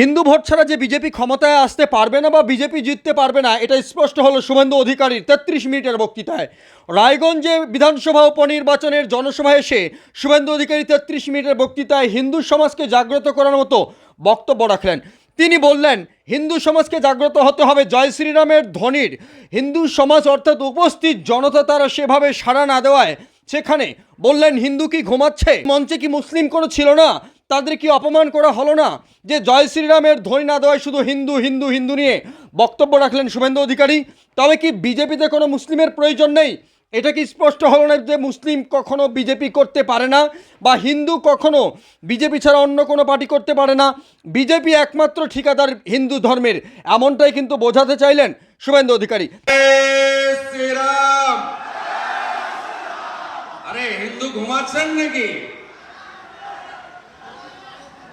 Hindu vote ছাড়া যে BJP ক্ষমতায় আসতে পারবে না বা বিজেপি জিততে পারবে না এটা স্পষ্ট হলো শুভেন্দু অধিকারীর তেত্রিশ মিনিটের বক্তৃতায়। রায়গঞ্জে বিধানসভা উপনির্বাচনের জনসভায় এসে শুভেন্দু অধিকারী তেত্রিশ মিনিটের বক্তৃতায় হিন্দু সমাজকে জাগ্রত করার মতো বক্তব্য রাখলেন। তিনি বললেন, হিন্দু সমাজকে জাগ্রত হতে হবে জয় শ্রীরামের ধ্বনির। হিন্দু সমাজ অর্থাৎ উপস্থিত জনতা তারা সেভাবে সাড়া না দেওয়ায় সেখানে বললেন, হিন্দু কি ঘুমাচ্ছে? মঞ্চে কি মুসলিম কোনো ছিল না? তাদের কি অপমান করা হলো না যে জয় শ্রীরামের ধ্বনি না দেওয়ায় শুধু হিন্দু হিন্দু হিন্দু নিয়ে বক্তব্য রাখলেন শুভেন্দু অধিকারী? তবে কি বিজেপিতে কোনো মুসলিমের প্রয়োজন নেই? এটা কি স্পষ্ট হলো না যে মুসলিম কখনো বিজেপি করতে পারে না বা হিন্দু কখনো বিজেপি ছাড়া অন্য কোনো পার্টি করতে পারে না? বিজেপি একমাত্র ঠিকাদার হিন্দু ধর্মের, এমনটাই কিন্তু বোঝাতে চাইলেন শুভেন্দু অধিকারী। আরে, হিন্দু ঘুমাচ্ছেন নাকি?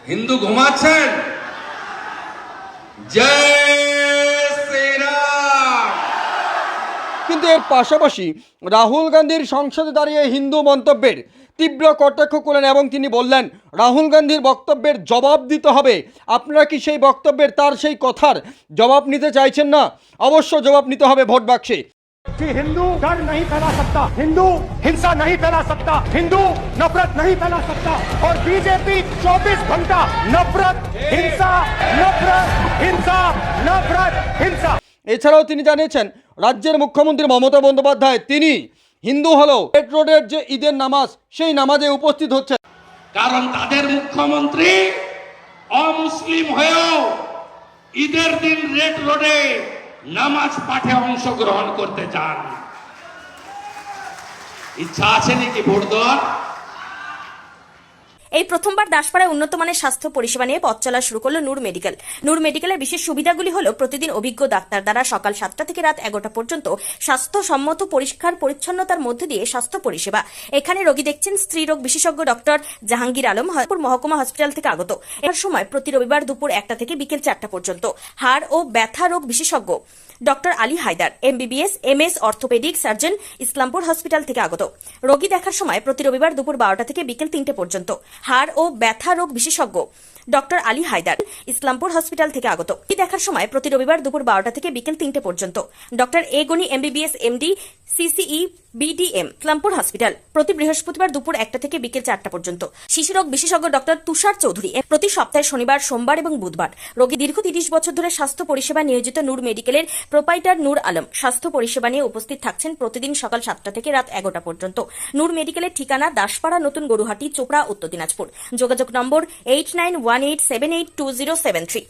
হিন্দু ঘুমাচ্ছেন? কিন্তু এর পাশাপাশি রাহুল গান্ধীর সংসদে দাঁড়িয়ে হিন্দু মন্তব্যের তীব্র কটাক্ষ করলেন এবং তিনি বললেন, রাহুল গান্ধীর বক্তব্যের জবাব দিতে হবে। আপনারা কি সেই বক্তব্যের তার সেই কথার জবাব নিতে চাইছেন না? অবশ্য জবাব নিতে হবে ভোট বাক্সে। कि हिंदू डर नहीं फैला सकता हिंदू हिंसा नहीं फैला सकता हिंदू नफरत नहीं फैला सकता और बीजेपी 24 घंटा नफरत हिंसा नफरत हिंसा नफरत हिंसा এছাড়াও তিনি জানিয়েছেন রাজ্যের মুখ্যমন্ত্রী মমতা বন্দ্যোপাধ্যায় তিনি হিন্দু হলেও রেড রোডের যে ঈদের নামাজ সেই নামাজে উপস্থিত হচ্ছেন কারণ তাদের মুখ্যমন্ত্রী অমুসলিম হয়েও ঈদের দিন রেড রোডে নামাজ পাঠে অংশগ্রহণ করতে চান। ইচ্ছা আছে নাকি ভোট দেওয়ার? এই প্রথমবার দাসপাড়ায় উন্নত মানের স্বাস্থ্য পরিষেবা নিয়ে পথ চলা শুরু করল নূর মেডিকেল। নূর মেডিকেলের বিশেষ সুবিধাগুলি হল প্রতিদিন অভিজ্ঞ ডাক্তার দ্বারা সকাল সাতটা থেকে রাত এগারোটা পর্যন্ত স্বাস্থ্যসম্মত পরিষ্কার পরিচ্ছন্নতার মধ্যে দিয়ে স্বাস্থ্য পরিষেবা। এখানে রোগী দেখছেন স্ত্রীরোগ বিশেষজ্ঞ ডক্টর জাহাঙ্গীর আলম, হরপুর মহকুমা হসপিটাল থেকে আগত। এর সময় প্রতি রবিবার দুপুর একটা থেকে বিকেল চারটা পর্যন্ত। হাড় ও ব্যথা রোগ বিশেষজ্ঞ। Doctor Ali Haidar, MBBS, MS, orthopaedic surgeon, Islampur hospital থেকে আগত। রোগী দেখার সময় প্রতি রবিবার দুপুর বারোটা থেকে বিকেল তিনটে পর্যন্ত। হাড় ও ব্যথা রোগ বিশেষজ্ঞ ডক্টর আলী হায়দার, ইসলামপুর হসপিটাল থেকে আগত। রোগী দেখার সময় প্রতি রবিবার দুপুর বারোটা থেকে বিকেল তিনটে পর্যন্ত। Doctor A Gani, MBBS, MD, CCE, BDM, Islampur hospital. প্রতি বৃহস্পতিবার দুপুর একটা থেকে বিকেল চারটা পর্যন্ত। শিশুরোগ বিশেষজ্ঞ ডক্টর তুষার চৌধুরী প্রতি সপ্তাহে শনিবার, সোমবার এবং বুধবার। রোগী দীর্ঘ তিরিশ বছর ধরে স্বাস্থ্য পরিষেবা নিয়োজিত নূর মেডিকেলের প্রোপাইটার নূর আলম স্বাস্থ্য পরিষেবা নিয়ে উপস্থিত থাকছেন প্রতিদিন সকাল সাতটা থেকে রাত এগারোটা পর্যন্ত। নূর মেডিকেলের ঠিকানা দাসপাড়া, নতুন গরুহাটি, চোপড়া, উত্তর দিনাজপুর। যোগাযোগ নম্বর eight nine one eight seven eight two zero seven three